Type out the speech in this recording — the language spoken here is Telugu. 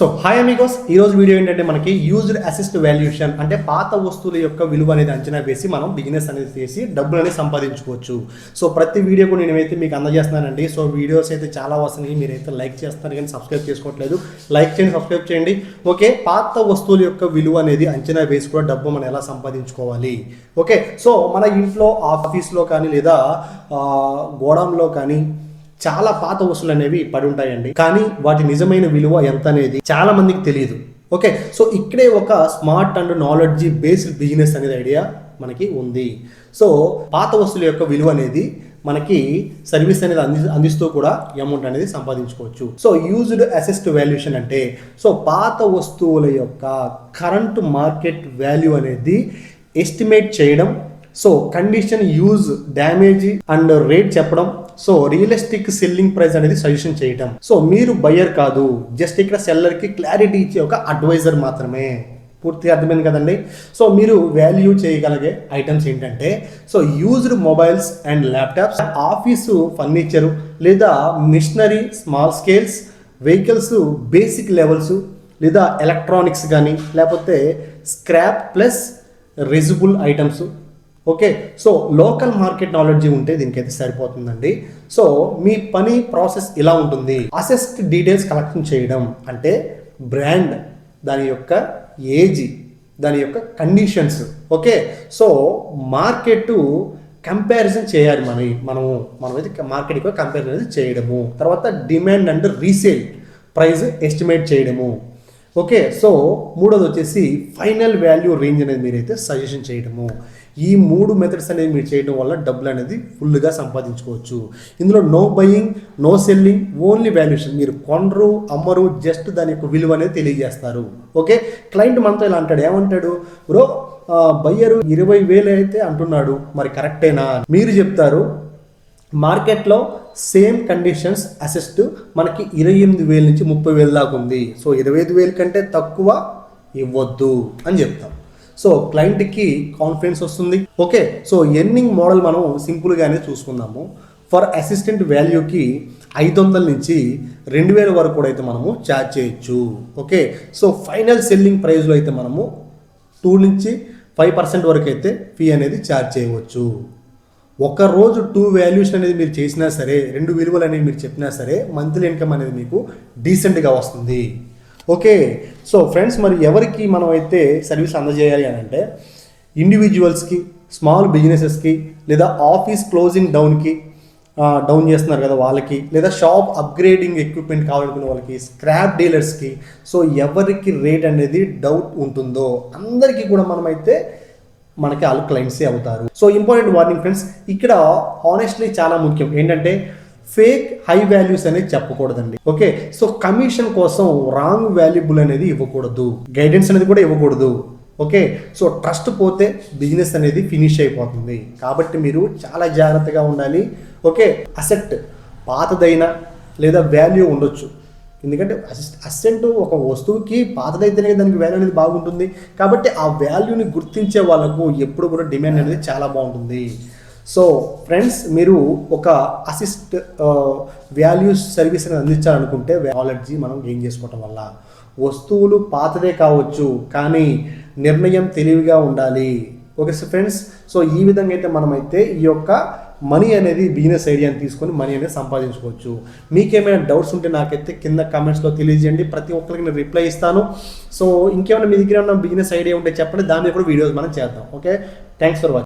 సో హాయ్ అమిగోస్ ఈ రోజు వీడియో ఏంటంటే మనకి యూజ్డ్ అసిస్ట్ వాల్యుయేషన్ అంటే పాత వస్తువుల యొక్క విలువ అనేది అంచనా వేసి మనం బిజినెస్ అనేది చేసి డబ్బులు అనేది సంపాదించుకోవచ్చు. సో ప్రతి వీడియో కూడా నేనైతే మీకు అందజేస్తున్నానండి. సో వీడియోస్ అయితే చాలా వస్తున్నాయి. మీరైతే లైక్ చేస్తున్నారు కానీ సబ్స్క్రైబ్ చేసుకోవట్లేదు. లైక్ చేయండి సబ్స్క్రైబ్ చేయండి. ఓకే పాత వస్తువుల యొక్క విలువ అనేది అంచనా వేసి కూడా డబ్బు మనం ఎలా సంపాదించుకోవాలి? ఓకే సో మన ఇంట్లో ఆఫీస్లో కానీ లేదా గోడంలో కానీ చాలా పాత వస్తువులు అనేవి పడి ఉంటాయండి. కానీ వాటి నిజమైన విలువ ఎంత అనేది చాలా మందికి తెలియదు. ఓకే సో ఇక్కడే ఒక smart and knowledge based business అనేది ఐడియా మనకి ఉంది. సో పాత వస్తువుల యొక్క విలువ అనేది మనకి సర్వీస్ అనేది అంది అందిస్తూ కూడా అమౌంట్ అనేది సంపాదించుకోవచ్చు. సో యూజ్డ్ అసెస్ట్ వాల్యుయేషన్ అంటే సో పాత వస్తువుల యొక్క కరెంట్ మార్కెట్ వాల్యూ అనేది ఎస్టిమేట్ చేయడం so condition use damage and rate చెప్పడం సో రియలిస్టిక్ సెల్లింగ్ ప్రైస్ అనేది సజెషన్ చేయటం. సో మీరు బయ్యర్ కాదు. జస్ట్ ఇక్కడ సెల్లర్కి క్లారిటీ ఇచ్చే ఒక అడ్వైజర్ మాత్రమే. పూర్తిగా అర్థమైంది కదండి? సో మీరు వాల్యూ చేయగలిగే ఐటమ్స్ ఏంటంటే so used mobiles and laptops office furniture లేదా machinery small scales vehicles basic levels లేదా ఎలక్ట్రానిక్స్ కానీ లేకపోతే scrap plus reusable items okay so local market knowledge ఉంటే దీనికైతే సరిపోతుందండి. సో మీ పని ప్రాసెస్ ఇలా ఉంటుంది. అసెస్ట్ డీటెయిల్స్ కలెక్షన్ చేయడం అంటే బ్రాండ్ దాని యొక్క ఏజ్ దాని యొక్క conditions okay? So market comparison చేయాలి మన మనము మనమైతే మార్కెట్ కంపారిజన్ అనేది చేయడము. తర్వాత demand and resale price estimate చేయడము. ఓకే సో మూడోది వచ్చేసి ఫైనల్ వాల్యూ రేంజ్ అనేది మీరైతే సజెషన్ చేయడము. ఈ మూడు మెథడ్స్ అనేవి మీరు చేయడం వల్ల డబ్బులు అనేది ఫుల్గా సంపాదించుకోవచ్చు. ఇందులో no buying no selling only valuation మీరు కొనరు అమ్మరు జస్ట్ దాని యొక్క విలువ అనేది తెలియజేస్తారు. ఓకే క్లయింట్ మనతో ఇలా అంటాడు ఏమంటాడు? బ్రో బయ్యరు ఇరవై వేలు అయితే అంటున్నాడు మరి కరెక్టేనా మీరు చెప్తారు మార్కెట్లో సేమ్ కండిషన్స్ అసెస్ట్ మనకి ఇరవై ఎనిమిది వేల నుంచి ముప్పై వేల దాకా ఉంది. సో ఇరవై ఐదు వేల కంటే తక్కువ ఇవ్వద్దు అని చెప్తాం. సో క్లయింట్కి కాన్ఫిడెన్స్ వస్తుంది. ఓకే సో ఎర్నింగ్ మోడల్ మనం సింపుల్గానే చూసుకుందాము. ఫర్ అసిస్టెంట్ వాల్యూకి ఐదు వందల నుంచి రెండు వేల వరకు కూడా అయితే మనము ఛార్జ్ చేయొచ్చు. ఓకే సో ఫైనల్ సెల్లింగ్ ప్రైస్లో అయితే మనము టూ నుంచి ఫైవ్ పర్సెంట్ వరకు అయితే ఫీ అనేది ఛార్జ్ చేయవచ్చు. ఒక రోజు టూ వాల్యూషన్ అనేది మీరు చేసినా సరే రెండు విలువలు అనేవి మీరు చెప్పినా సరే మంత్లీ ఇన్కమ్ అనేది మీకు డీసెంట్గా వస్తుంది. ఓకే సో ఫ్రెండ్స్ మరి ఎవరికి మనం అయితే సర్వీస్ అందజేయాలి అని అంటే ఇండివిజువల్స్కి స్మాల్ బిజినెసెస్కి లేదా ఆఫీస్ క్లోజింగ్ డౌన్కి డౌన్ చేస్తున్నారు కదా వాళ్ళకి లేదా షాప్ అప్గ్రేడింగ్ ఎక్విప్మెంట్ కావాలనుకునే వాళ్ళకి స్క్రాప్ డీలర్స్కి సో ఎవరికి రేట్ అనేది డౌట్ ఉంటుందో అందరికీ కూడా మనమైతే మనకి వాళ్ళు క్లయింట్సే అవుతారు. సో ఇంపార్టెంట్ వార్నింగ్ ఫ్రెండ్స్ ఇక్కడ హానెస్ట్లీ చాలా ముఖ్యం. ఏంటంటే ఫేక్ హై వాల్యూస్ అనేది చెప్పకూడదండి. ఓకే సో కమిషన్ కోసం రాంగ్ వాల్యుబుల్ అనేది ఇవ్వకూడదు. గైడెన్స్ అనేది కూడా ఇవ్వకూడదు. ఓకే సో ట్రస్ట్ పోతే బిజినెస్ అనేది ఫినిష్ అయిపోతుంది. కాబట్టి మీరు చాలా జాగ్రత్తగా ఉండాలి. ఓకే అసెట్ పాతదైనా లేదా వాల్యూ ఉండొచ్చు. ఎందుకంటే అసిస్ట్ అసెంట్ ఒక వస్తువుకి పాతదైతేనే దానికి వాల్యూ అనేది బాగుంటుంది. కాబట్టి ఆ వాల్యూని గుర్తించే వాళ్ళకు ఎప్పుడు కూడా డిమాండ్ అనేది చాలా బాగుంటుంది. సో ఫ్రెండ్స్ మీరు ఒక అసిస్ట్ వాల్యూ సర్వీస్ అనేది అందించాలనుకుంటే నాలెడ్జి మనం గెయిన్ చేసుకోవటం వల్ల. వస్తువులు పాతదే కావచ్చు కానీ నిర్ణయం తెలివిగా ఉండాలి. ఓకే సో ఫ్రెండ్స్ సో ఈ విధంగా అయితే మనమైతే ఈ యొక్క మనీ అనేది బిజినెస్ ఐడియాని తీసుకొని మనీ అనేది సంపాదించుకోవచ్చు. మీకేమైనా డౌట్స్ ఉంటే నాకైతే కింద కామెంట్స్లో తెలియజేయండి. ప్రతి ఒక్కరికి నేను రిప్లై ఇస్తాను. సో ఇంకేమైనా మీ దగ్గర ఉన్న బిజినెస్ ఐడియా ఉంటే చెప్పండి. దాని మీద కూడా వీడియోస్ మనం చేద్దాం. Okay thanks for watching